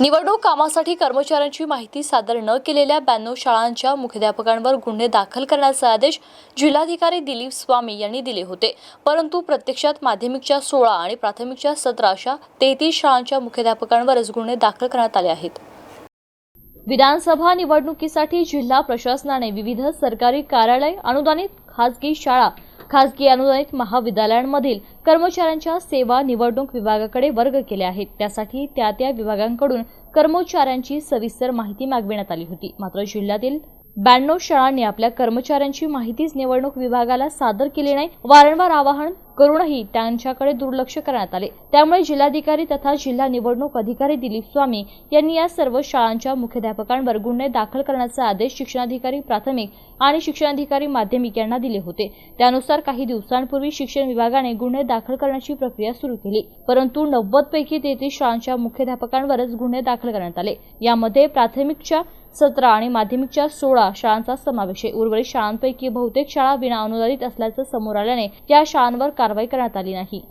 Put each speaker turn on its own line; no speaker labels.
निवडणूक कामासाठी कर्मचाऱ्यांची माहिती सादर न केलेल्या ब्याण्णव शाळांच्या मुख्याध्यापकांवर गुन्हे दाखल करण्याचे आदेश जिल्हाधिकारी दिलीप स्वामी यांनी दिले होते. परंतु प्रत्यक्षात माध्यमिकच्या सोळा आणि प्राथमिकच्या सतरा अशा तेहतीस शाळांच्या मुख्याध्यापकांवरच गुन्हे दाखल करण्यात आले आहेत. विधानसभा निवडणुकीसाठी जिल्हा प्रशासनाने विविध सरकारी कार्यालय अनुदानित खासगी शाळा खासगी अनुदानित महाविद्यालयांमधील कर्मचाऱ्यांच्या सेवा निवडणूक विभागाकडे वर्ग केले आहेत. त्यासाठी त्या त्या विभागांकडून कर्मचाऱ्यांची सविस्तर माहिती मागविण्यात आली होती. मात्र जिल्ह्यातील ब्याण्णव शाळांनी आपल्या कर्मचाऱ्यांची माहितीच निवडणूक विभागाला सादर केली नाही. वारंवार आवाहन करूनही त्यांच्याकडे दुर्लक्ष करण्यात आले. त्यामुळे जिल्हाधिकारी तथा जिल्हा निवडणूक अधिकारी दिलीप स्वामी यांनी या सर्व शाळांच्या मुख्याध्यापकांवर गुन्हे दाखल करण्याचे आदेश शिक्षणाधिकारी प्राथमिक आणि शिक्षणाधिकारी माध्यमिक यांना दिले होते. त्यानुसार काही दिवसांपूर्वी शिक्षण विभागाने गुन्हे दाखल करण्याची प्रक्रिया सुरू केली. परंतु नव्वद पैकी तेहतीस शाळांच्या मुख्याध्यापकांवरच गुन्हे दाखल करण्यात आले. यामध्ये प्राथमिकच्या सतरा आणि माध्यमिकच्या सोळा शाळांचा समावेश आहे. उर्वरित शाळांपैकी बहुतेक शाळा विना अनुदानित असल्याचं समोर आल्याने या शाळांवर कारवाई करण्यात आली नाही.